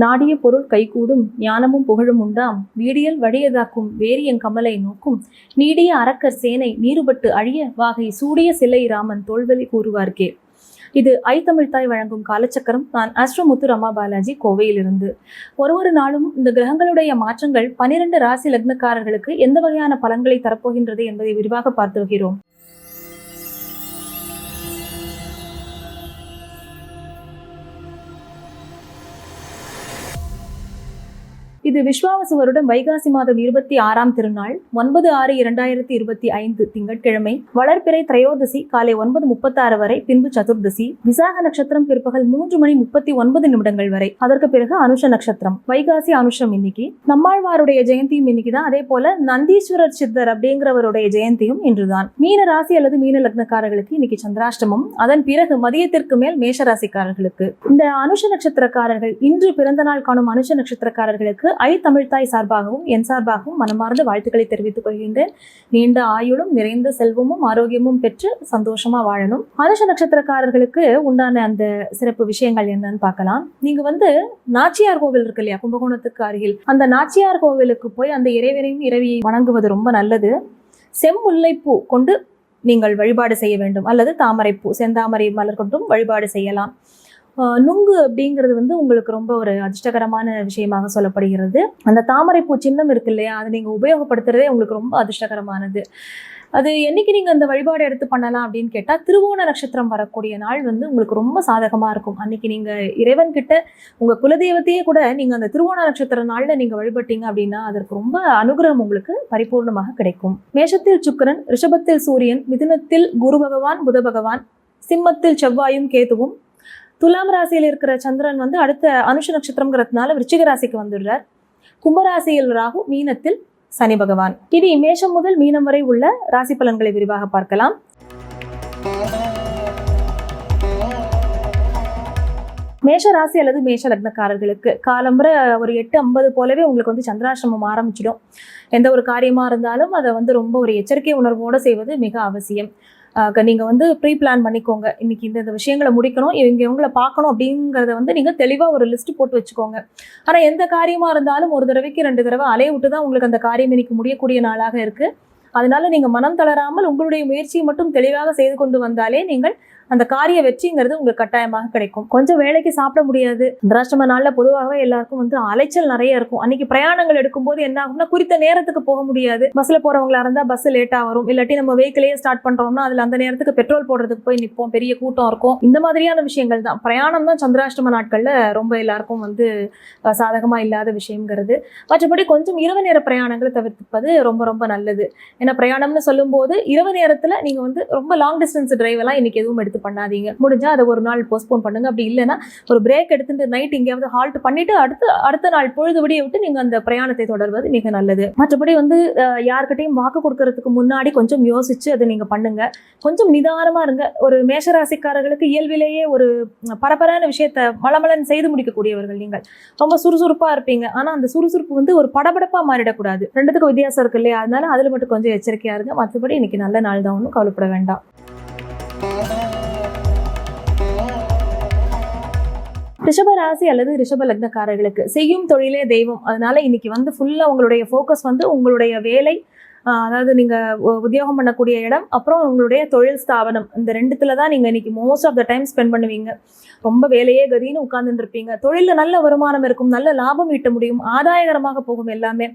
நாடிய பொருள் கைகூடும் ஞானமும் புகழும் உண்டாம். வீடியல் வழியதாக்கும் வேரியங் கமலை நோக்கும். நீடிய அரக்கர் சேனை நீருபட்டு அழிய வாகை சூடிய சிலை ராமன் தோல்வெளி கூறுவார்க்கே. இது ஐ தமிழ்தாய் வழங்கும் காலச்சக்கரம். நான் அஸ்ரமுத்து ரமா பாலாஜி கோவையிலிருந்து. ஒரு ஒரு நாளும் இந்த கிரகங்களுடைய மாற்றங்கள் பனிரெண்டு ராசி லக்னக்காரர்களுக்கு எந்த வகையான பலன்களை தரப்போகின்றது என்பதை விரிவாக பார்த்து வருகிறோம். இது விஸ்வாவசு வருடம் வைகாசி மாதம் இருபத்தி ஆறாம் திருநாள் ஒன்பது ஆறு இரண்டாயிரத்தி இருபத்தி ஐந்து திங்கட்கிழமை வளர்பிறை திரையோதசி காலை ஒன்பது முப்பத்தாறு வரை பின்பு சதுர்தசி விசாக நட்சத்திரம் பிற்பகல் மூன்று மணி முப்பத்தி ஒன்பது நிமிடங்கள் வரை. அதற்கு பிறகு அனுஷ நட்சத்திரம். வைகாசி அனுஷம் இன்னைக்கு. நம்மாழ்வாருடைய ஜெயந்தியும் இன்னைக்கு தான் அதே போல நந்தீஸ்வரர் சித்தர் அப்படிங்கிறவருடைய ஜெயந்தியும் இன்றுதான். மீன ராசி அல்லது மீன லக்னக்காரர்களுக்கு இன்னைக்கு சந்திராஷ்டமம். அதன் பிறகு மதியத்திற்கு மேல் மேஷ ராசிக்காரர்களுக்கு. இந்த அனுஷ நட்சத்திரக்காரர்கள் இன்று பிறந்த நாள் காணும் அனுஷ நட்சத்திரக்காரர்களுக்கு ஐ தமிழ்தாய் சார்பாகவும் என் சார்பாகவும் மனமார்ந்த வாழ்த்துக்களை தெரிவித்துக் கொள்கின்றேன். நீண்ட ஆயுளும் நிறைந்த செல்வமும் ஆரோக்கியமும் பெற்று சந்தோஷமா வாழணும். மனுஷ நட்சத்திரக்காரர்களுக்கு உண்டான அந்த சிறப்பு விஷயங்கள் என்னன்னு பார்க்கலாம். நீங்க வந்து நாச்சியார் கோவில் இருக்கு இல்லையா? கும்பகோணத்துக்கு அருகில். அந்த நாச்சியார் கோவிலுக்கு போய் அந்த இறைவனையும் இறைவியை வணங்குவது ரொம்ப நல்லது. செம்முல்லைப்பூ கொண்டு நீங்கள் வழிபாடு செய்ய வேண்டும். அல்லது தாமரைப்பூ செந்தாமரை மலர் கொண்டும் வழிபாடு செய்யலாம். நுங்கு அப்படிங்கிறது வந்து உங்களுக்கு ரொம்ப ஒரு அதிர்ஷ்டகரமான விஷயமாக சொல்லப்படுகிறது. அந்த தாமரைப்பூ சின்னம் இருக்கு இல்லையா? அதை நீங்கள் உபயோகப்படுத்துறதே உங்களுக்கு ரொம்ப அதிர்ஷ்டகரமானது. அது என்னைக்கு நீங்கள் அந்த வழிபாடு எடுத்து பண்ணலாம் அப்படின்னு கேட்டால் திருவோண நட்சத்திரம் வரக்கூடிய நாள் வந்து உங்களுக்கு ரொம்ப சாதகமாக இருக்கும். அன்னைக்கு நீங்கள் இறைவன் கிட்ட உங்கள் குலதெய்வத்தையே கூட நீங்கள் அந்த திருவோண நட்சத்திர நாளில் நீங்கள் வழிபட்டீங்க அப்படின்னா அதற்கு ரொம்ப அனுகிரகம் உங்களுக்கு பரிபூர்ணமாக கிடைக்கும். மேஷத்தில் சுக்கிரன் ரிஷபத்தில் சூரியன் மிதுனத்தில் குரு பகவான் புத பகவான் சிம்மத்தில் செவ்வாயும் கேதுவும் துலாம் ராசியில் இருக்கிற சந்திரன் வந்து அடுத்த அனுஷ நட்சத்திரங்கிறதுனால விருச்சிக ராசிக்கு வந்துடுறார். கும்பராசியில் ராகு மீனத்தில் சனி பகவான். இனி மேஷம் முதல் மீனம் வரை உள்ள ராசி பலன்களை விரிவாக பார்க்கலாம். மேஷ ராசி அல்லது மேஷ லக்னக்காரர்களுக்கு காலம்புற ஒரு எட்டு ஐம்பது போலவே உங்களுக்கு வந்து சந்திராசிரமம் ஆரம்பிச்சிடும். எந்த ஒரு காரியமாக இருந்தாலும் அதை வந்து ரொம்ப ஒரு எச்சரிக்கை உணர்வோடு செய்வது மிக அவசியம். நீங்கள் வந்து ப்ரீ பிளான் பண்ணிக்கோங்க. இன்றைக்கி இந்த இந்த விஷயங்களை முடிக்கணும். இவங்க இவங்களை பார்க்கணும் அப்படிங்கிறத வந்து நீங்கள் தெளிவாக ஒரு லிஸ்ட் போட்டு வச்சுக்கோங்க. ஆனால் எந்த காரியமாக இருந்தாலும் ஒரு தடவைக்கு ரெண்டு தடவை அலைய விட்டு தான் உங்களுக்கு அந்த காரியம் இன்றைக்கி முடியக்கூடிய நாளாக இருக்குது அதனால நீங்கள் மனம் தளராமல் உங்களுடைய முயற்சியை மட்டும் தெளிவாக செய்து கொண்டு வந்தாலே நீங்கள் அந்த காரிய வெற்றிங்கிறது உங்களுக்கு கட்டாயமாக கிடைக்கும். கொஞ்சம் வேலைக்கு சாப்பிட முடியாது. திராஷ்டம நாளில் பொதுவாகவே எல்லாருக்கும் வந்து அலைச்சல் நிறைய இருக்கும். அன்னைக்கு பிரயாணங்கள் எடுக்கும்போது என்ன ஆகும்னா குறித்த நேரத்துக்கு போக முடியாது. பஸ்ல போறவங்களா இருந்தா பஸ் லேட்டாக வரும். இல்லாட்டி நம்ம வெஹிக்கிளே ஸ்டார்ட் பண்றோம்னா அதுல அந்த நேரத்துக்கு பெட்ரோல் போடுறதுக்கு போய் நிற்போம் பெரிய கூட்டம் இருக்கும். இந்த மாதிரியான விஷயங்கள் தான். பிரயாணம் தான் சந்திராஷ்டம நாட்கள்ல ரொம்ப எல்லாருக்கும் வந்து சாதகமாக சாதகமா இல்லாத விஷயங்கிறது மற்றபடி கொஞ்சம் இரவு நேர பிரயாணங்களை தவிர்ப்பது ரொம்ப ரொம்ப நல்லது. ஏன்னா பிரயாணம்னு சொல்லும்போது இரவு நேரத்துல நீங்க வந்து ரொம்ப லாங் டிஸ்டன்ஸ் டிரைவ் எல்லாம் இன்னைக்கு எதுவும் எடுத்து பண்ணாதீங்க. முடிஞ்சா அதை ஒரு நாள் போஸ்ட்போன் பண்ணுங்க. அப்படி இல்லைன்னா ஒரு பிரேக் எடுத்துட்டு நைட் எங்கேயாவது ஹால்ட் பண்ணிட்டு அடுத்து அடுத்த நாள் பொழுது விடிய விட்டு நீங்க அந்த பிரயாணத்தை தொடர்வது மிக நல்லது. மற்றபடி வந்து யாருக்கிட்டையும் வாக்கு கொடுக்கறதுக்கு முன்னாடி கொஞ்சம் யோசிச்சு அதை நீங்க பண்ணுங்க. கொஞ்சம் நிதானமா இருங்க. ஒரு மேஷராசிக்காரர்களுக்கு இயல்பிலேயே ஒரு பரபரான விஷயத்த மலமலன் செய்து முடிக்கக்கூடியவர்கள் நீங்கள். ரொம்ப சுறுசுறுப்பா இருப்பீங்க. ஆனா அந்த சுறுசுறுப்பு வந்து ஒரு படபடப்பா மாறிடக்கூடாது. ரெண்டுத்துக்கும் வித்தியாசம் இருக்கு இல்லையா? அதனால அதுல மட்டும் கொஞ்சம் எச்சரிக்கையா இருங்க. மற்றபடி இன்னைக்கு நல்ல நாள் தான். ஒன்றும் கவலைப்பட வேண்டாம். ரிஷபராசி அல்லது ரிஷப லக்னக்காரர்களுக்கு செய்யும் தொழிலே தெய்வம். அதனால இன்னைக்கு வந்து ஃபுல்லா உங்களுடைய ஃபோக்கஸ் வந்து உங்களுடைய வேலை அதாவது நீங்க உத்தியோகம் பண்ணக்கூடிய இடம் அப்புறம் உங்களுடைய தொழில் ஸ்தாபனம். இந்த ரெண்டுத்துல தான் நீங்க இன்னைக்கு most of the time spend பண்ணுவீங்க. ரொம்ப வேலையே கதின்னு உட்கார்ந்துட்டு இருப்பீங்க தொழிலில் நல்ல வருமானம் இருக்கும் நல்ல லாபம் ஈட்ட முடியும் ஆதாயகரமாக போகும் எல்லாமே.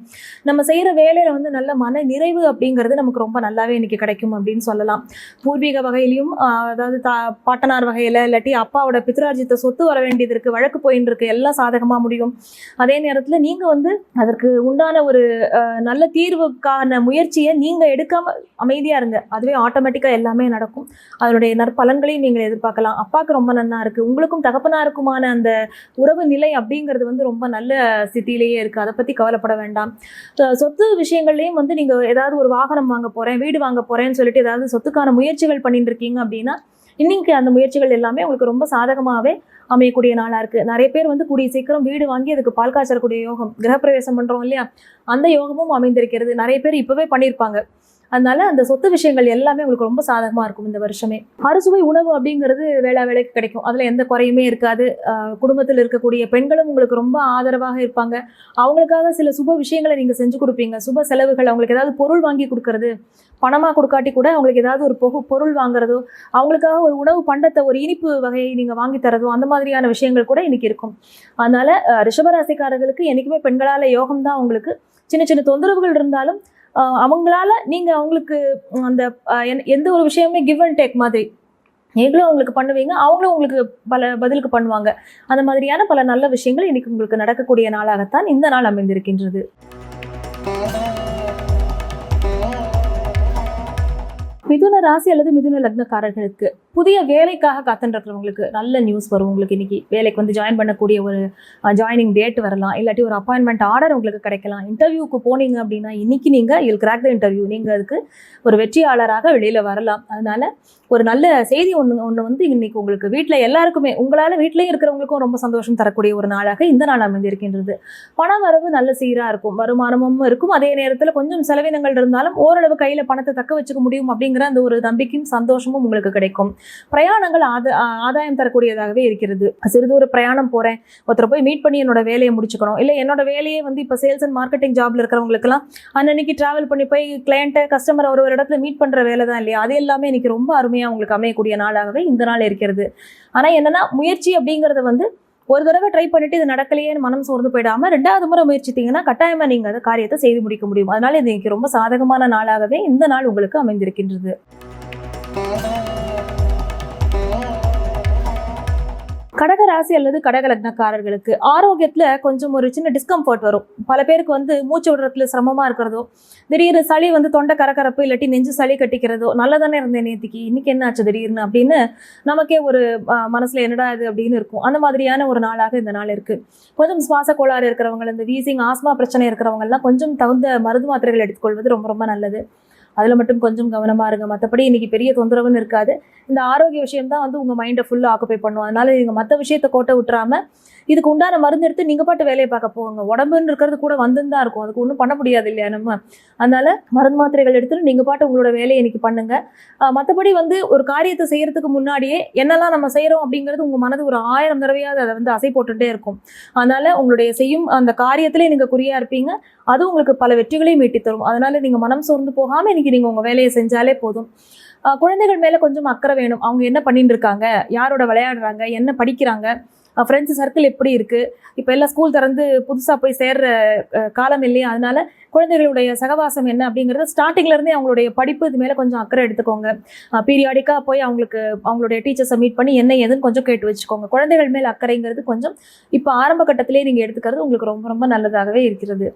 நம்ம செய்யற வேலையில வந்து நல்ல மன நிறைவு அப்படிங்கிறது நமக்கு ரொம்ப நல்லாவே இன்னைக்கு கிடைக்கும் அப்படின்னு சொல்லலாம். பூர்வீக வகையிலையும் ஆஹ் அதாவது தா பாட்டனார் வகையில இல்லாட்டி அப்பாவோட பித்ரார்ஜித்த சொத்து வர வேண்டியது இருக்கு வழக்கு போயின்னு இருக்கு எல்லாம் சாதகமா முடியும். அதே நேரத்துல நீங்க வந்து அதற்கு உண்டான ஒரு நல்ல தீர்வுக்கான முயற்சியை நீங்கள் எடுக்காம அமைதியாக இருங்க. அதுவே ஆட்டோமேட்டிக்காக எல்லாமே நடக்கும். அதனுடைய நற்பலன்களையும் நீங்கள் எதிர்பார்க்கலாம். அப்பாவுக்கு ரொம்ப நன்னா இருக்குது உங்களுக்கும் தகப்பனாருக்குமான அந்த உறவு நிலை அப்படிங்கிறது வந்து ரொம்ப நல்ல ஸ்தித்திலேயே இருக்குது அதை பற்றி கவலைப்பட வேண்டாம். சொத்து விஷயங்கள்லேயும் வந்து நீங்கள் ஏதாவது ஒரு வாகனம் வாங்க போகிறேன் வீடு வாங்க போகிறேன்னு சொல்லிட்டு ஏதாவது சொத்துக்கான முயற்சிகள் பண்ணிட்டு இருக்கீங்க அப்படின்னா இன்னைக்கு அந்த முயற்சிகள் எல்லாமே உங்களுக்கு ரொம்ப சாதகமாகவே அமையக்கூடிய நாளாக இருக்குது நிறைய பேர் வந்து கூடிய சீக்கிரம் வீடு வாங்கி அதுக்கு பால் காய்ச்சக்கூடிய யோகம் கிரகப்பிரவேசம் பண்ணுறோம் இல்லையா? அந்த யோகமும் அமைந்திருக்கிறது. நிறைய பேர் இப்போவே பண்ணியிருப்பாங்க அதனால அந்த சொத்து விஷயங்கள் எல்லாமே உங்களுக்கு ரொம்ப சாதகமா இருக்கும் இந்த வருஷமே. அறுசுவை உணவு அப்படிங்கிறது வேளா வேலைக்கு கிடைக்கும். அதுல எந்த குறையுமே இருக்காது. குடும்பத்தில் இருக்கக்கூடிய பெண்களும் உங்களுக்கு ரொம்ப ஆதரவாக இருப்பாங்க. அவங்களுக்காக சில சுப விஷயங்களை நீங்க செஞ்சு கொடுப்பீங்க. சுப செலவுகள் அவங்களுக்கு ஏதாவது பொருள் வாங்கி கொடுக்கறது பணமா கொடுக்காட்டி கூட அவங்களுக்கு ஏதாவது ஒரு பொகு பொருள் வாங்குறதோ அவங்களுக்காக ஒரு உணவு பண்டத்தை ஒரு இனிப்பு வகையை நீங்க வாங்கி தரதோ அந்த மாதிரியான விஷயங்கள் கூட இன்னைக்கு இருக்கும். அதனால ரிஷபராசிக்காரர்களுக்கு என்னைக்குமே பெண்களால யோகம் தான் உங்களுக்கு. சின்ன சின்ன தொந்தரவுகள் இருந்தாலும் அவங்களால நீங்க அவங்களுக்கு அந்த அஹ், எந்த- எந்த ஒரு விஷயமே கிவ் அண்ட் டேக் மாதிரி நீங்களும் அவங்களுக்கு பண்ணுவீங்க அவங்களும் உங்களுக்கு பல பதிலுக்கு பண்ணுவாங்க. அந்த மாதிரியான பல நல்ல விஷயங்கள் இன்னைக்கு உங்களுக்கு நடக்கக்கூடிய நாளாகத்தான் இந்த நாள் அமைந்திருக்கின்றது. மிதுன ராசி அல்லது மிதுன லக்னக்காரர்களுக்கு புதிய வேலைக்காக காத்துருக்கிறவங்களுக்கு நல்ல நியூஸ் வரும். உங்களுக்கு இன்னைக்கு வேலைக்கு வந்து ஜாயின் பண்ணக்கூடிய ஒரு ஜாயினிங் டேட் வரலாம். இல்லாட்டி ஒரு அப்பாயின்மெண்ட் ஆர்டர் உங்களுக்கு கிடைக்கலாம். இன்டர்வியூக்கு போனீங்க அப்படின்னா இன்னைக்கு நீங்க இல் கிராக் த இன்டர்வியூ நீங்க அதுக்கு ஒரு வெற்றியாளராக வெளியில வரலாம். அதனால ஒரு நல்ல செய்தி ஒன்று ஒன்று வந்து இன்னைக்கு உங்களுக்கு வீட்டில் எல்லாருக்குமே உங்களால் வீட்டிலேயே இருக்கிறவங்களுக்கும் ரொம்ப சந்தோஷம் தரக்கூடிய ஒரு நாளாக இந்த நாள் அமைந்திருக்கின்றது. பண வரவு நல்ல சீராக இருக்கும் வருமானமும் இருக்கும். அதே நேரத்தில் கொஞ்சம் செலவினங்கள் இருந்தாலும் ஓரளவு கையில் பணத்தை தக்க வச்சுக்க முடியும் அப்படிங்கிற அந்த ஒரு நம்பிக்கையும் சந்தோஷமும் உங்களுக்கு கிடைக்கும். பிரயாணங்கள் ஆத ஆதாயம் தரக்கூடியதாகவே இருக்கிறது. சிறிதூர பிரயாணம் போகிறேன் ஒருத்தரை போய் மீட் பண்ணி என்னோட வேலையை முடிச்சுக்கணும். இல்லை என்னோட வேலையே வந்து இப்போ சேல்ஸ் அண்ட் மார்க்கெட்டிங் ஜாப்ல இருக்கிறவங்களுக்குலாம் அன்னன்னைக்கு டிராவல் பண்ணி போய் கிளையண்ட்டை கஸ்டமர் ஒரு ஒரு இடத்துல மீட் பண்ணுற வேலை தான் இல்லையா? அது எல்லாமே இன்னைக்கு ரொம்ப அருமையாக உங்களுக்கு அமையக்கூடிய நாளாகவே இந்த நாள் இருக்கிறது. ஆனால் என்னன்னா முயற்சி அப்படிங்கிறத வந்து ஒரு தடவை ட்ரை பண்ணிட்டு இது நடக்கலையே மனம் சோர்ந்து போயிடாம ரெண்டாவது முறை முயற்சித்தீங்கன்னா கட்டாயமா நீங்க அந்த காரியத்தை செய்து முடிக்க முடியும். அதனால இது இன்னைக்கு ரொம்ப சாதகமான நாளாகவே இந்த நாள் உங்களுக்கு அமைந்திருக்கின்றது. கடக ராசி அல்லது கடக லக்னக்காரர்களுக்கு ஆரோக்கியத்தில் கொஞ்சம் ஒரு சின்ன டிஸ்கம்ஃபர்ட் வரும். பல பேருக்கு வந்து மூச்சு விடுறதுல சிரமமாக இருக்கிறதோ திடீர்னு சளி வந்து தொண்டை கரகரப்பு இல்லாட்டி நெஞ்சு சளி கட்டிக்கிறதோ நல்லதானே இருந்தேன் நேற்றுக்கு இன்னைக்கு என்ன ஆச்சு திடீர்னு அப்படின்னு நமக்கே ஒரு மனசில் என்னடா இது அப்படின்னு இருக்கும். அந்த மாதிரியான ஒரு நாளாக இந்த நாள் இருக்குது கொஞ்சம் சுவாச கோளாறு இருக்கிறவங்க இந்த வீசிங் ஆஸ்மா பிரச்சனை இருக்கிறவங்கலாம் கொஞ்சம் தகுந்த மருந்து மாத்திரைகள் எடுத்துக்கொள்வது ரொம்ப ரொம்ப நல்லது. அதில் மட்டும் கொஞ்சம் கவனமாக இருங்க. மற்றபடி இன்னைக்கு பெரிய தொந்தரவுன்னு இருக்காது. இந்த ஆரோக்கிய விஷயம் தான் வந்து உங்கள் மைண்டை ஃபுல்லாக ஆக்குப்பை பண்ணும். அதனால நீங்கள் மற்ற விஷயத்தை கோட்டை விட்டுறாமல் இதுக்கு உண்டான மருந்து எடுத்து நீங்கள் பாட்டு வேலையை பார்க்க போங்க. உடம்புன்னு இருக்கிறது கூட வந்துன்னு தான் இருக்கும். அதுக்கு ஒன்றும் பண்ண முடியாது இல்லையா நம்ம? அதனால மருந்து மாத்திரைகள் எடுத்துட்டு நீங்கள் பாட்டு உங்களோட வேலையை இன்னைக்கு பண்ணுங்கள் மற்றபடி வந்து ஒரு காரியத்தை செய்கிறதுக்கு முன்னாடியே என்னெல்லாம் நம்ம செய்கிறோம் அப்படிங்கிறது உங்கள் மனது ஒரு ஆயிரம் தடவையாவது அதை வந்து அசை போட்டுகிட்டே இருக்கும். அதனால் உங்களுடைய செய்யும் அந்த காரியத்திலே நீங்கள் குறியாக இருப்பீங்க. அது உங்களுக்கு பல வெற்றிகளையும் ஈட்டி தரும் அதனால் நீங்கள் மனம் சோர்ந்து இன்றைக்கி இன்னைக்கு நீங்கள் உங்கள் வேலையை செஞ்சாலே போதும். குழந்தைகள் மேலே கொஞ்சம் அக்கறை வேணும். அவங்க என்ன பண்ணிட்டு இருக்காங்க? யாரோட விளையாடுறாங்க? என்ன படிக்கிறாங்க? ஃப்ரெண்ட்ஸ் சர்க்கிள் எப்படி இருக்குது இப்போ எல்லாம் ஸ்கூல் திறந்து புதுசாக போய் சேர்ற காலம் இல்லையா? அதனால குழந்தைகளுடைய சகவாசம் என்ன அப்படிங்கிறது ஸ்டார்டிங்லேருந்தே அவங்களுடைய படிப்பு இது மேலே கொஞ்சம் அக்கறை எடுத்துக்கோங்க. பீரியாடிக்காக போய் அவங்களுக்கு அவங்களுடைய டீச்சர்ஸை மீட் பண்ணி என்ன ஏதுன்னு கொஞ்சம் கேட்டு வச்சுக்கோங்க. குழந்தைகள் மேல் அக்கறைங்கிறது கொஞ்சம் இப்போ ஆரம்ப கட்டத்திலே நீங்கள் எடுத்துக்கிறது உங்களுக்கு ரொம்ப ரொம்ப நல்லதாகவே இருக்கிறது.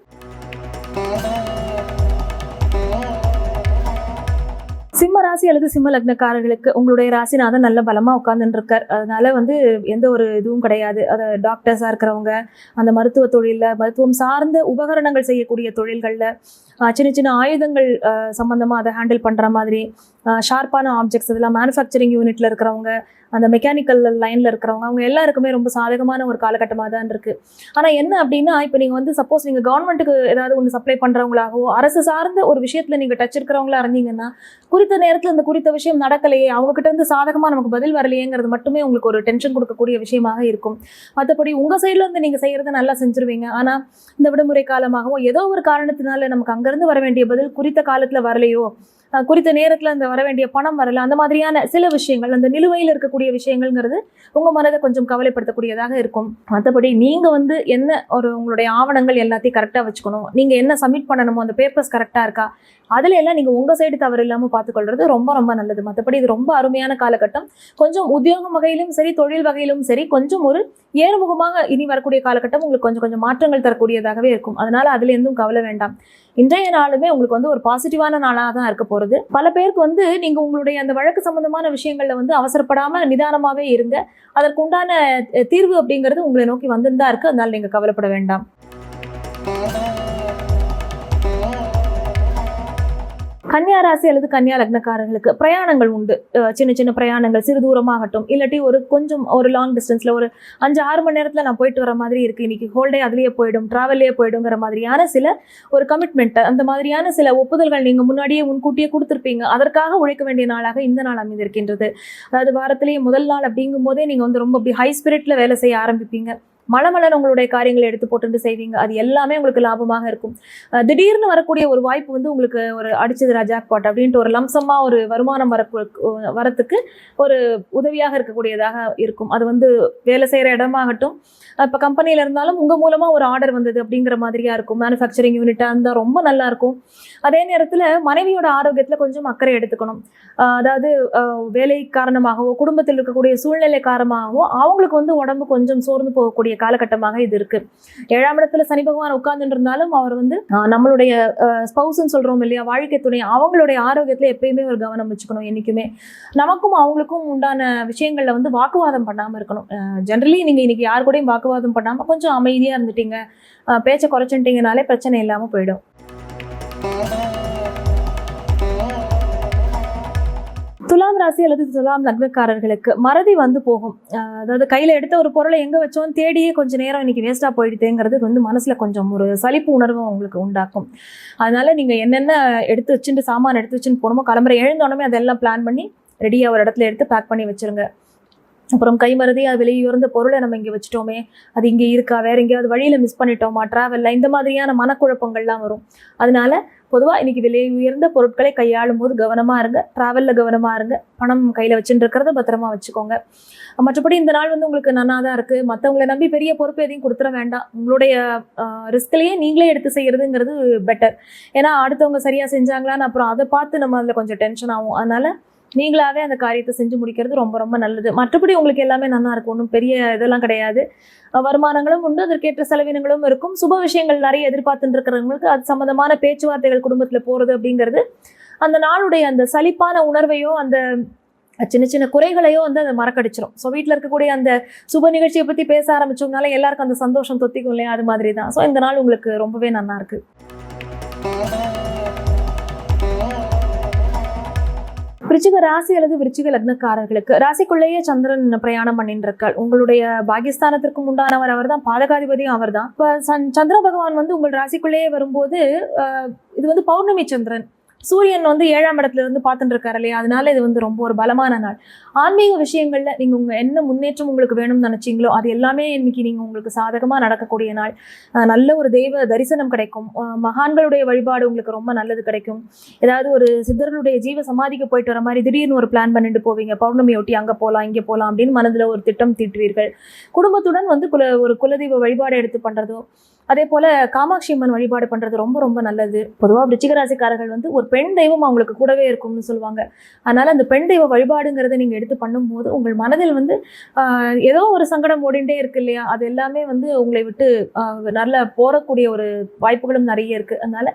சிம்ம ராசி அல்லது சிம்ம லக்னக்காரர்களுக்கு உங்களுடைய ராசிநாதன் நல்ல பலமாக உட்காந்துருக்கார் இருக்கார் அதனால வந்து எந்த ஒரு இதுவும் கிடையாது. அதை டாக்டர்ஸாக இருக்கிறவங்க அந்த மருத்துவ தொழிலில் மருத்துவம் சார்ந்த உபகரணங்கள் செய்யக்கூடிய தொழில்களில் சின்ன சின்ன ஆயுதங்கள் சம்மந்தமாக அதை ஹேண்டில் பண்ணுற மாதிரி ஷார்ப்பான ஆப்ஜெக்ட்ஸ் இதெல்லாம் மேனுஃபேக்சரிங் யூனிட்டில் இருக்கிறவங்க அந்த மெக்கானிக்கல் லைனில் இருக்கிறவங்க அவங்க எல்லாருக்குமே ரொம்ப சாதகமான ஒரு காலகட்டமாக தான் இருக்குது ஆனால் என்ன அப்படின்னா இப்போ நீங்கள் வந்து சப்போஸ் நீங்கள் கவர்மெண்ட்டுக்கு ஏதாவது ஒன்று சப்ளை பண்ணுறவங்களாகவோ அரசு சார்ந்த ஒரு விஷயத்தில் நீங்கள் டச் இருக்கிறவங்களா இருந்தீங்கன்னா குறித்த நேரத்துல இந்த குறித்த விஷயம் நடக்கலையே அவங்க கிட்ட இருந்து சாதகமா நமக்கு பதில் வரலையேங்கிறது மட்டுமே உங்களுக்கு ஒரு டென்ஷன் கொடுக்கக்கூடிய விஷயமாக இருக்கும். மற்றபடி உங்க சைட்ல இருந்து நீங்க செய்யறத நல்லா செஞ்சிருவீங்க. ஆனா இந்த விடுமுறை காலமாகவோ ஏதோ ஒரு காரணத்தினால நமக்கு அங்கிருந்து வர வேண்டிய பதில் குறித்த காலத்துல வரலையோ குறித்த நேரத்தில் அந்த வர வேண்டிய பணம் வரல அந்த மாதிரியான சில விஷயங்கள் அந்த நிலுவையில் இருக்கக்கூடிய விஷயங்கள்ங்கிறது உங்கள் மனதை கொஞ்சம் கவலைப்படுத்தக்கூடியதாக இருக்கும். மற்றபடி நீங்கள் வந்து என்ன ஒரு உங்களுடைய ஆவணங்கள் எல்லாத்தையும் கரெக்டாக வச்சுக்கணும் நீங்கள் என்ன சப்மிட் பண்ணணுமோ அந்த பேப்பர்ஸ் கரெக்டாக இருக்கா அதில் எல்லாம் நீங்கள் உங்கள் சைடு தவறு இல்லாமல் பார்த்துக்கொள்வது ரொம்ப ரொம்ப நல்லது. மற்றபடி இது ரொம்ப அருமையான காலகட்டம். கொஞ்சம் உத்தியோகம் வகையிலும் சரி தொழில் வகையிலும் சரி கொஞ்சம் ஒரு ஏறுமுகமாக இனி வரக்கூடிய காலகட்டம் உங்களுக்கு கொஞ்சம் கொஞ்சம் மாற்றங்கள் தரக்கூடியதாகவே இருக்கும். அதனால் அதுலேருந்தும் கவலை வேண்டாம். இன்றைய நாளுமே உங்களுக்கு வந்து ஒரு பாசிட்டிவான நாளாக தான் இருக்க போகிறது பல பேருக்கு வந்து நீங்கள் உங்களுடைய அந்த வழக்கு சம்பந்தமான விஷயங்களில் வந்து அவசரப்படாமல் நிதானமாகவே இருங்க. அதற்கு உண்டான தீர்வு அப்படிங்கிறது உங்களை நோக்கி வந்துன்னு தான் இருக்கு. அதனால கவலைப்பட வேண்டாம். கன்னியா ராசி அல்லது கன்னியா லக்னக்காரர்களுக்கு பிரயாணங்கள் உண்டு. சின்ன சின்ன பிரயாணங்கள் சிறு தூரமாகட்டும் இல்லாட்டி ஒரு கொஞ்சம் ஒரு லாங் டிஸ்டன்ஸில் ஒரு அஞ்சு ஆறு மணி நேரத்தில் நான் போயிட்டு வர மாதிரி இருக்குது இன்னைக்கு ஹோல்டே அதுலேயே போயிடும் டிராவல்லே போயிடுங்கிற மாதிரியான சில ஒரு கமிட்மெண்ட் அந்த மாதிரியான சில ஒப்புதல்கள் நீங்கள் முன்னாடியே முன்கூட்டியே கொடுத்துருப்பீங்க. அதற்காக உழைக்க வேண்டிய நாளாக இந்த நாள் அமைந்திருக்கின்றது. அதாவது வாரத்திலேயே முதல் நாள் அப்படிங்கும் போதே நீங்கள் வந்து ரொம்ப அப்படி ஹை ஸ்பிரிட்டில் வேலை செய்ய ஆரம்பிப்பீங்க. மலமலன் உங்களுடைய காரியங்களை எடுத்து போட்டு செய்வீங்க. அது எல்லாமே உங்களுக்கு லாபமாக இருக்கும். திடீர்னு வரக்கூடிய ஒரு வாய்ப்பு வந்து உங்களுக்கு ஒரு அடிச்சது ராஜா பாட் அப்படின்ட்டு ஒரு லம்சமா ஒரு வருமானம் வர வரத்துக்கு ஒரு உதவியாக இருக்கக்கூடியதாக இருக்கும். அது வந்து வேலை செய்கிற இடமாகட்டும் இப்போ கம்பெனியில் இருந்தாலும் உங்கள் மூலமாக ஒரு ஆர்டர் வந்தது அப்படிங்கிற மாதிரியா இருக்கும். மேனுஃபேக்சரிங் யூனிட்டாக இருந்தால் ரொம்ப நல்லா இருக்கும். அதே நேரத்தில் மனைவியோட ஆரோக்கியத்தில் கொஞ்சம் அக்கறை எடுத்துக்கணும். அதாவது வேலை காரணமாகவோ குடும்பத்தில் இருக்கக்கூடிய சூழ்நிலை காரணமாகவோ அவங்களுக்கு வந்து உடம்பு கொஞ்சம் சோர்ந்து போகக்கூடிய காலகட்டமாக இது இருக்கு. ஏழாம் இடத்துல சனி பகவான் உட்கார்ந்துட்டு இருந்தாலும் அவர் வந்து நம்மளுடைய ஸ்பௌஸ்ன்னு சொல்றோம் இல்லையா வாழ்க்கை துணை அவங்களுடைய ஆரோக்கியத்துல எப்பயுமே ஒரு கவனம் வச்சுக்கணும் என்னைக்குமே. நமக்கும் அவங்களுக்கும் உண்டான விஷயங்கள்ல வந்து வாக்குவாதம் பண்ணாம இருக்கணும். ஜென்ரலி நீங்க இன்னைக்கு யார் கூடயும் வாக்குவாதம் பண்ணாம கொஞ்சம் அமைதியா இருந்துட்டீங்க. பேச்சை குறைச்சிட்டீங்கனாலே பிரச்சனை இல்லாம போயிடும். துலாம் ராசி அல்லது துலாம் லக்னக்காரர்களுக்கு மறதி வந்து போகும். அதாவது கையில் எடுத்த ஒரு பொருளை எங்கே வச்சோம் தேடியே கொஞ்சம் நேரம் இன்னைக்கு வேஸ்ட்டாக போயிடுதேங்கிறது வந்து மனசில் கொஞ்சம் ஒரு சலிப்பு உணர்வும் உங்களுக்கு உண்டாக்கும். அதனால் நீங்கள் என்னென்ன எடுத்து வச்சுட்டு சாமான் எடுத்து வச்சுன்னு போகணுமோ கிளம்புற எழுந்தோடனே அதெல்லாம் பிளான் பண்ணி ரெடியாக ஒரு இடத்துல எடுத்து பேக் பண்ணி வச்சிருங்க. அப்புறம் கைமறதி அது விலை உயர்ந்த பொருளை நம்ம இங்கே வச்சுட்டோமே அது இங்கே இருக்கா வேற எங்கேயாவது வழியில் மிஸ் பண்ணிட்டோமா ட்ராவலில் இந்த மாதிரியான மனக்குழப்பங்கள்லாம் வரும். அதனால பொதுவாக இன்னைக்கு விலை உயர்ந்த பொருட்களை கையாளும் போது கவனமாக இருங்க ட்ராவலில் கவனமாக இருங்க பணம் கையில் வச்சுட்டு இருக்கிறத பத்திரமா வச்சுக்கோங்க. மற்றபடி இந்த நாள் வந்து உங்களுக்கு நன்னா தான் இருக்குது மற்றவங்களை நம்பி பெரிய பொறுப்பு எதையும் கொடுத்துட வேண்டாம் உங்களுடைய ரிஸ்க்லேயே நீங்களே எடுத்து செய்கிறதுங்கிறது பெட்டர் ஏன்னா அடுத்தவங்க சரியாக செஞ்சாங்களான்னு அப்புறம் அதை பார்த்து நம்ம அதில் கொஞ்சம் டென்ஷன் ஆகும். அதனால் நீங்களாவே அந்த காரியத்தை செஞ்சு முடிக்கிறது ரொம்ப ரொம்ப நல்லது. மற்றபடி உங்களுக்கு எல்லாமே நல்லா இருக்கும். ஒன்றும் பெரிய இதெல்லாம் கிடையாது. வருமானங்களும் உண்டு. அதற்கேற்ற செலவினங்களும் இருக்கும். சுப விஷயங்கள் நிறைய எதிர்பார்த்துட்டு இருக்கிறவங்களுக்கு அது சம்மந்தமான பேச்சுவார்த்தைகள் குடும்பத்தில் போகிறது அப்படிங்கிறது அந்த நாளுடைய அந்த சலிப்பான உணர்வையோ அந்த சின்ன சின்ன குறைகளையோ வந்து அதை மறக்கடிச்சிடும் ஸோ வீட்டில் இருக்கக்கூடிய அந்த சுப நிகழ்ச்சியை பற்றி பேச ஆரம்பிச்சோம்னால எல்லாருக்கும் அந்த சந்தோஷம் தொத்திக்கும் இல்லையா? அது மாதிரி தான் ஸோ இந்த நாள் உங்களுக்கு ரொம்பவே நல்லா இருக்குது விருச்சிக ராசி அல்லது விருச்சிக லக்னக்காரர்களுக்கு ராசிக்குள்ளேயே சந்திரன் பிரயாணம் பண்ணிட்டு இருக்காள் உங்களுடைய பாகிஸ்தானத்திற்கும் உண்டானவர் அவர் தான் பாதகாதிபதியும் அவர் தான் இப்போ சந்திர பகவான் வந்து உங்கள் ராசிக்குள்ளேயே வரும்போது இது வந்து பௌர்ணமி சந்திரன். சூரியன் வந்து ஏழாம் இடத்துல இருந்து பார்த்துட்டு இருக்காரு இல்லையா? அதனால இது வந்து ரொம்ப ஒரு பலமான நாள். ஆன்மீக விஷயங்கள்ல நீங்க உங்க என்ன முன்னேற்றம் உங்களுக்கு வேணும்னு நினைச்சீங்களோ அது எல்லாமே இன்னைக்கு நீங்க உங்களுக்கு சாதகமா நடக்கக்கூடிய நாள். நல்ல ஒரு தெய்வ தரிசனம் கிடைக்கும். மகான்களுடைய வழிபாடு உங்களுக்கு ரொம்ப நல்லது கிடைக்கும். ஏதாவது ஒரு சித்தர்களுடைய ஜீவ சமாதிக்கு போயிட்டு வர மாதிரி திடீர்னு ஒரு பிளான் பண்ணிட்டு போவீங்க. பௌர்ணமி ஒட்டி அங்க போகலாம் இங்கே போகலாம் அப்படின்னு மனதுல ஒரு திட்டம் தீட்டுவீர்கள். குடும்பத்துடன் வந்து குல ஒரு குலதெய்வ வழிபாடு எடுத்து பண்றதோ அதே போல காமாட்சி அம்மன் வழிபாடு பண்றது ரொம்ப ரொம்ப நல்லது. பொதுவாக ரிச்சிகராசிக்காரர்கள் வந்து ஒரு பெண் தெய்வம் அவங்களுக்கு கூடவே இருக்கும்னு சொல்லுவாங்க. அதனால அந்த பெண் தெய்வ வழிபாடுங்கிறத நீங்க எடுத்து பண்ணும்போது உங்கள் மனதில் வந்து ஏதோ ஒரு சங்கடம் ஓடிண்டே இருக்கு இல்லையா? அது எல்லாமே வந்து உங்களை விட்டு நல்ல போறக்கூடிய ஒரு வாய்ப்புகளும் நிறைய இருக்கு. அதனால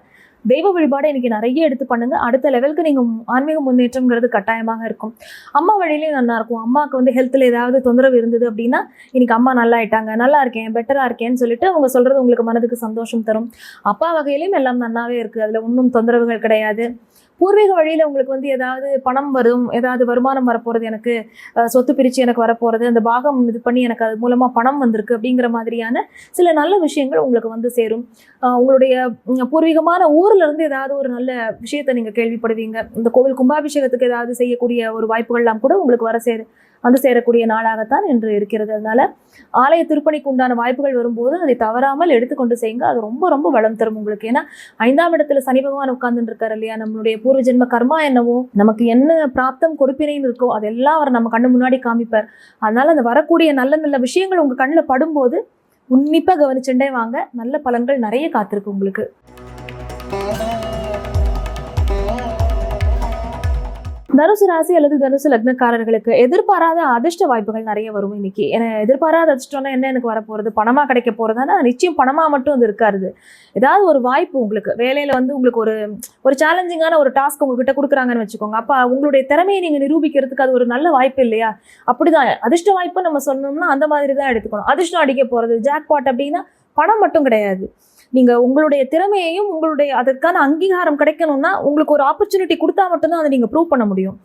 தெய்வ வழிபாடு இன்னைக்கு நிறைய எடுத்து பண்ணுங்க. அடுத்த லெவலுக்கு நீங்க ஆன்மீக முன்னேற்றம்ங்கிறது கட்டாயமாக இருக்கும். அம்மா வழியிலையும் நல்லா இருக்கும். அம்மாவுக்கு வந்து ஹெல்த்தில் ஏதாவது தொந்தரவு இருந்தது அப்படின்னா இன்னைக்கு அம்மா நல்லா ஆயிட்டாங்க நல்லா இருக்கேன் பெட்டரா இருக்கேன்னு சொல்லிட்டு அவங்க சொல்றது உங்களுக்கு மனதுக்கு சந்தோஷம் தரும். அப்பா வகையிலையும் எல்லாம் நல்லாவே இருக்கு. அதுல ஒன்றும் தொந்தரவுகள் கிடையாது. பூர்வீக வழியில் உங்களுக்கு வந்து ஏதாவது பணம் வரும் ஏதாவது வருமானம் வரப்போகிறது எனக்கு சொத்து பிரித்து எனக்கு வரப்போகிறது அந்த பாகம் இது பண்ணி எனக்கு அது மூலமாக பணம் வந்திருக்கு அப்படிங்கிற மாதிரியான சில நல்ல விஷயங்கள் உங்களுக்கு வந்து சேரும். உங்களுடைய பூர்வீகமான ஊர்லேருந்து ஏதாவது ஒரு நல்ல விஷயத்தை நீங்கள் கேள்விப்படுவீங்க. இந்த கோவில் கும்பாபிஷேகத்துக்கு ஏதாவது செய்யக்கூடிய ஒரு வாய்ப்புகள்லாம் கூட உங்களுக்கு வர சேரும். வந்து சேரக்கூடிய நாளாகத்தான் இன்று இருக்கிறது. அதனால ஆலய திருப்பணிக்கு உண்டான வாய்ப்புகள் வரும்போது அதை தவறாமல் எடுத்துக்கொண்டு செய்யுங்க. அது ரொம்ப ரொம்ப வளம் தரும் உங்களுக்கு. ஏன்னா ஐந்தாம் இடத்துல சனி பகவான் உட்கார்ந்துட்டு இருக்காரு இல்லையா? நம்மளுடைய பூர்வ ஜென்ம கர்மா என்னவோ நமக்கு என்ன பிராப்தம் கொடுப்பினைன்னு இருக்கோ அதெல்லாம் அவர் நம்ம கண்ணு முன்னாடி காமிப்பார். அதனால அந்த வரக்கூடிய நல்ல நல்ல விஷயங்கள் உங்க கண்ணில் படும்போது உன்னிப்பாக கவனிச்சுட்டே வாங்க. நல்ல பலன்கள் நிறைய காத்திருக்கு உங்களுக்கு. தனுசு ராசி அல்லது தனுசு லக்னக்காரர்களுக்கு எதிர்பாராத அதிர்ஷ்ட வாய்ப்புகள் நிறைய வரும் இன்னைக்கு. ஏன்னா எதிர்பாராத அதிர்ஷ்டம்னா என்ன எனக்கு வரப்போகிறது பணமா கிடைக்க போறதுன்னா நிச்சயம் பணமா மட்டும் அது இருக்காது. ஏதாவது ஒரு வாய்ப்பு உங்களுக்கு. வேலையில வந்து உங்களுக்கு ஒரு ஒரு சேலஞ்சிங்கான ஒரு டாஸ்க் உங்ககிட்ட கொடுக்குறாங்கன்னு வச்சுக்கோங்க. அப்போ உங்களுடைய திறமையை நீங்க நிரூபிக்கிறதுக்கு அது ஒரு நல்ல வாய்ப்பு இல்லையா? அப்படிதான். அதிர்ஷ்ட வாய்ப்பு நம்ம சொன்னோம்னா அந்த மாதிரி தான் எடுத்துக்கணும். அதிர்ஷ்டம் அடிக்க போறது ஜாக்பாட் அப்படின்னா பணம் மட்டும் கிடையாது. நீங்கள் உங்களுடைய திறமையையும் உங்களுடைய அதற்கான அங்கீகாரம் கிடைக்கணும்னா உங்களுக்கு ஒரு ஆப்பர்ச்சுனிட்டி கொடுத்தா மட்டும்தான் அதை நீங்கள் ப்ரூவ் பண்ண முடியும்.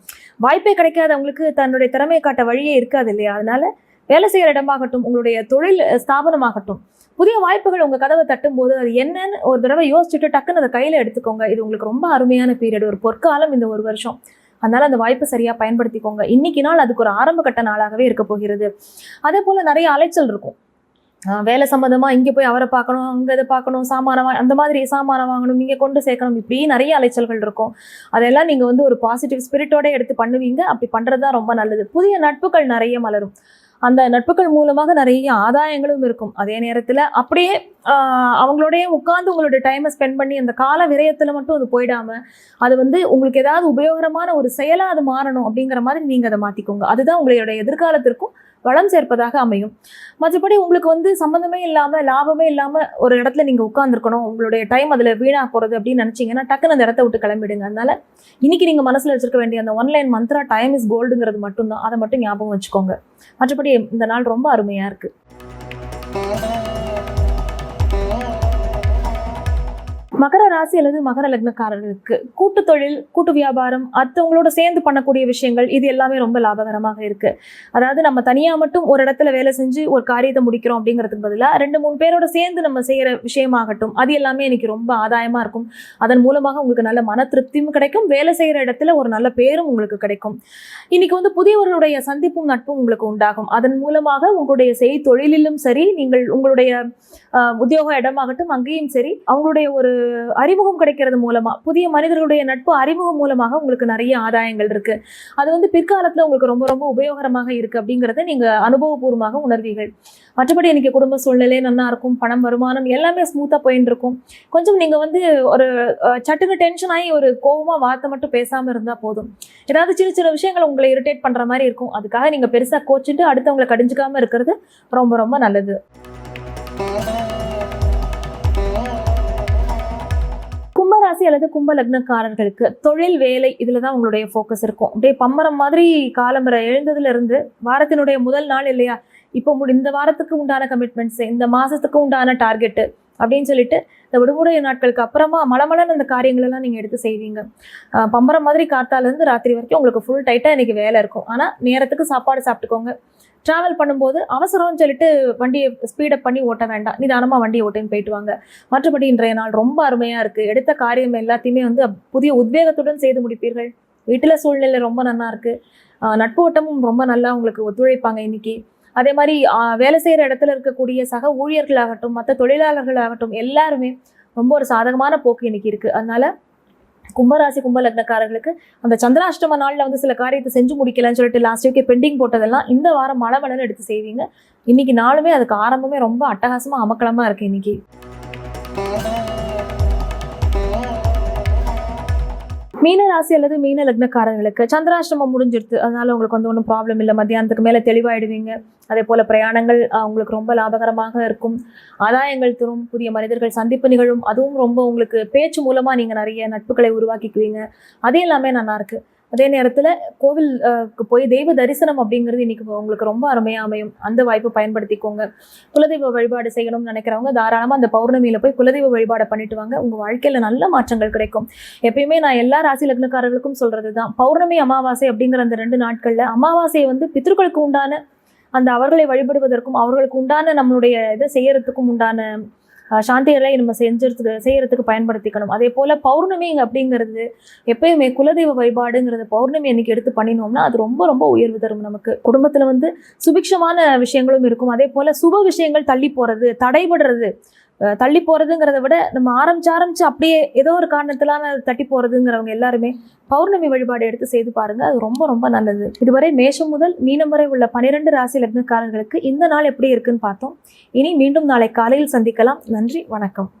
வாய்ப்பே கிடைக்காதவங்களுக்கு தன்னுடைய திறமையை காட்ட வழியே இருக்காது இல்லையா? அதனால வேலை செய்கிற இடமாகட்டும் உங்களுடைய தொழில் ஸ்தாபனமாகட்டும் புதிய வாய்ப்புகள் உங்கள் கதவை தட்டும்போது அது என்னன்னு ஒரு தடவை யோசிச்சுட்டு டக்குன்னு அதை கையில் எடுத்துக்கோங்க. இது உங்களுக்கு ரொம்ப அருமையான பீரியட் ஒரு பொற்காலம் இந்த ஒரு வருஷம். அதனால் அந்த வாய்ப்பை சரியாக பயன்படுத்திக்கோங்க. இன்னைக்கு நாள் அதுக்கு ஒரு ஆரம்ப கட்ட நாளாகவே இருக்க போகிறது. அதே போல் நிறைய அலைச்சல் இருக்கும். வேலை சம்மந்தமா இங்கே போய் அவரை பார்க்கணும் அங்கே இதை பார்க்கணும் சாமானம் வா- அந்த மாதிரி சாமானம் வாங்கணும் இங்கே கொண்டு சேர்க்கணும் இப்படி நிறைய அலைச்சல்கள் இருக்கும். அதெல்லாம் நீங்கள் வந்து ஒரு பாசிட்டிவ் ஸ்பிரிட்டோட எடுத்து பண்ணுவீங்க. அப்படி பண்ணுறது தான் ரொம்ப நல்லது. புதிய நட்புகள் நிறைய மலரும். அந்த நட்புகள் மூலமாக நிறைய ஆதாயங்களும் இருக்கும். அதே நேரத்தில் அப்படியே அவங்களோடய உட்காந்து உங்களோட டைமை ஸ்பெண்ட் பண்ணி அந்த கால விரயத்தில் மட்டும் அது போயிடாமல் அது வந்து உங்களுக்கு ஏதாவது உபயோகரமான ஒரு செயலாக அது மாறணும் அப்படிங்கிற மாதிரி நீங்கள் அதை மாற்றிக்கோங்க அதுதான் உங்களுடைய எதிர்காலத்திற்கும் வளம் சேர்ப்பதாக அமையும். மற்றபடி உங்களுக்கு வந்து சம்மந்தமே இல்லாமல் லாபமே இல்லாமல் ஒரு இடத்துல நீங்கள் உட்காந்துருக்கணும் உங்களுடைய டைம் அதில் வீணாக போகிறது அப்படின்னு நினச்சிங்கன்னா டக்குன்னு அந்த இடத்த விட்டு கிளம்பிடுங்க. அதனால இன்னைக்கு நீங்கள் மனசில் வச்சிருக்க வேண்டிய அந்த ஒன்லைன் மந்த்ரா டைம் இஸ் கோல்டுங்கிறது மட்டும்தான். அதை மட்டும் ஞாபகம் வச்சுக்கோங்க. மற்றபடி இந்த நாள் ரொம்ப அருமையாக இருக்குது மகர ராசி அல்லது மகர லக்னக்காரர்களுக்கு கூட்டு தொழில் கூட்டு வியாபாரம் அடுத்தவங்களோட சேர்ந்து பண்ணக்கூடிய விஷயங்கள் இது எல்லாமே ரொம்ப லாபகரமாக இருக்கு. அதாவது நம்ம தனியா மட்டும் ஒரு இடத்துல வேலை செஞ்சு ஒரு காரியத்தை முடிக்கிறோம் அப்படிங்கிறதுக்கு பதிலாக ரெண்டு மூணு பேரோட சேர்ந்து நம்ம செய்யற விஷயமாகட்டும் அது எல்லாமே எனக்கு ரொம்ப ஆதாயமா இருக்கும். அதன் மூலமாக உங்களுக்கு நல்ல மன திருப்தியும் கிடைக்கும். வேலை செய்யற இடத்துல ஒரு நல்ல பேரும் உங்களுக்கு கிடைக்கும். இன்னைக்கு வந்து புதியவர்களுடைய சந்திப்பும் நட்பும் உங்களுக்கு உண்டாகும். அதன் மூலமாக உங்களுடைய செய் தொழிலிலும் சரி நீங்கள் உங்களுடைய உத்தியோக இடமாகட்டும் அங்கேயும் சரி அவங்களுடைய ஒரு அறிமுகம் கிடைக்கிறது மூலமாக புதிய மனிதர்களுடைய நட்பு அறிமுகம் மூலமாக உங்களுக்கு நிறைய ஆதாயங்கள் இருக்கு. அது வந்து பிற்காலத்தில் உங்களுக்கு ரொம்ப ரொம்ப உபயோகரமாக இருக்கு அப்படிங்கிறத நீங்கள் அனுபவபூர்வமாக உணர்வீர்கள். மற்றபடி எனக்கு குடும்ப சூழ்நிலை நல்லா இருக்கும் பணம் வருமானம் எல்லாமே ஸ்மூத்தாக போயின்னு இருக்கும். கொஞ்சம் நீங்கள் வந்து ஒரு சட்டுக்கு சட்டுன்னு டென்ஷன் ஆகி ஒரு கோபமாக வார்த்தை மட்டும் பேசாமல் இருந்தால் போதும். ஏதாவது சின்ன சின்ன விஷயங்கள் உங்களை இரிட்டேட் பண்ணுற மாதிரி இருக்கும். அதுக்காக நீங்கள் பெருசாக கோச்சிட்டு அடுத்தவங்களை கடிஞ்சிக்காமல் இருக்கிறது ரொம்ப ரொம்ப நல்லது. ராசி அல்லது கும்ப லக்னக்காரர்களுக்கு தொழில் வேலை இதில் தான் உங்களுடைய ஃபோக்கஸ் இருக்கும். அப்படியே பம்பரம் மாதிரி காலம்பரை எழுந்ததுல இருந்து வாரத்தினுடைய முதல் நாள் இல்லையா? இப்போ முடி- இந்த வாரத்துக்கு உண்டான கமிட்மெண்ட்ஸ் இந்த மாதத்துக்கு உண்டான டார்கெட்டு அப்படின்னு சொல்லிட்டு இந்த விடுமுறை நாட்களுக்கு அப்புறமா மலமலன்னு அந்த காரியங்களெல்லாம் எல்லாம் எடுத்து செய்வீங்க. பம்பரம் மாதிரி காத்தாலேருந்து ராத்திரி வரைக்கும் உங்களுக்கு ஃபுல் டைட்டாக இன்னைக்கு வேலை இருக்கும். ஆனால் நேரத்துக்கு சாப்பாடு சாப்பிட்டுக்கோங்க. டிராவல் பண்ணும்போது அவசரம்னு சொல்லிட்டு வண்டியை ஸ்பீடப் பண்ணி ஓட்ட வேண்டாம். நிதானமாக வண்டியை ஓட்டின்னு போயிட்டு வாங்க மற்றபடி இன்றைய நாள் ரொம்ப அருமையாக இருக்குது எடுத்த காரியம் எல்லாத்தையுமே வந்து புதிய உத்வேகத்துடன் செய்து முடிப்பீர்கள். வீட்டில் சூழ்நிலை ரொம்ப நல்லா இருக்குது நட்போட்டமும் நட்பு ரொம்ப நல்லா உங்களுக்கு ஒத்துழைப்பாங்க இன்றைக்கி அதே மாதிரி வேலை செய்கிற இடத்துல இருக்கக்கூடிய சக ஊழியர்களாகட்டும் மற்ற தொழிலாளர்களாகட்டும் எல்லாருமே ரொம்ப ஒரு சாதகமான போக்கு இன்னைக்கு இருக்குது அதனால் கும்பராசி கும்ப லக்னக்காரர்களுக்கு அந்த சந்திராஷ்டம நாளில் வந்து சில காரியத்தை செஞ்சு முடிக்கலன்னு சொல்லிட்டு லாஸ்ட் வீக்கே பெண்டிங் போட்டதெல்லாம் இந்த வாரம் மழை மழைன்னு எடுத்து செய்வீங்க. இன்னைக்கு நாளுமே அதுக்கு ஆரம்பமே ரொம்ப அட்டகாசமாக அமக்கலமாக இருக்கு இன்னைக்கு. மீன ராசி அல்லது மீன லக்னக்காரர்களுக்கு சந்திராஷ்டமம் முடிஞ்சிருது அதனால உங்களுக்கு வந்து ஒன்றும் ப்ராப்ளம் இல்லை. மத்தியானத்துக்கு மேலே தெளிவாயிடுவீங்க. அதே போல பிரயாணங்கள் உங்களுக்கு ரொம்ப லாபகரமாக இருக்கும். ஆதாயங்கள் தரும். புதிய மனிதர்கள் சந்திப்பு நிகழும். அதுவும் ரொம்ப உங்களுக்கு பேச்சு மூலமா நீங்க நிறைய நட்புகளை உருவாக்கிக்குவீங்க. அது எல்லாமே நல்லா இருக்கு. அதே நேரத்தில் கோவில் போய் தெய்வ தரிசனம் அப்படிங்கிறது இன்னைக்கு உங்களுக்கு ரொம்ப அருமையாக அமையும். அந்த வாய்ப்பை பயன்படுத்திக்கோங்க. குலதெய்வ வழிபாடு செய்யணும்னு நினைக்கிறவங்க தாராளமாக அந்த பௌர்ணமியில் போய் குலதெய்வ வழிபாடை பண்ணிட்டு வாங்க. உங்கள் வாழ்க்கையில் நல்ல மாற்றங்கள் கிடைக்கும். எப்பயுமே நான் எல்லா ராசி லக்னக்காரர்களுக்கும் சொல்கிறது தான் பௌர்ணமி அமாவாசை அப்படிங்கிற அந்த ரெண்டு நாட்களில் அமாவாசையை வந்து பித்ருக்களுக்கு உண்டான அந்த அவர்களை வழிபடுவதற்கும் அவர்களுக்கு உண்டான நம்மளுடைய இதை செய்யறதுக்கும் உண்டான அஹ், சாந்திகளை நம்ம செஞ்சுறதுக்கு செய்யறதுக்கு பயன்படுத்திக்கணும். அதே போல பௌர்ணமி அப்படிங்கிறது எப்பயுமே குலதெய்வ வழிபாடுங்கிறது பௌர்ணமி அன்னைக்கு எடுத்து பண்ணினோம்னா அது ரொம்ப ரொம்ப உயர்வு தரும் நமக்கு. குடும்பத்துல வந்து சுபிக்ஷமான விஷயங்களும் இருக்கும். அதே போல சுப விஷயங்கள் தள்ளி போறது தடைபடுறது தள்ளி போறதுங்கிறத விட நம்ம ஆரம்பிச்சு ஆரம்பிச்சு அப்படியே ஏதோ ஒரு காரணத்திலான அது தட்டி போறதுங்கிறவங்க எல்லாருமே பௌர்ணமி வழிபாடு எடுத்து செய்து பாருங்க. அது ரொம்ப ரொம்ப நல்லது. இதுவரை மேஷம் முதல் மீனம் வரை உள்ள பனிரெண்டு ராசி லக்னக்காரர்களுக்கு இந்த நாள் எப்படி இருக்குன்னு பார்த்தோம். இனி மீண்டும் நாளை காலையில் சந்திக்கலாம். நன்றி வணக்கம்.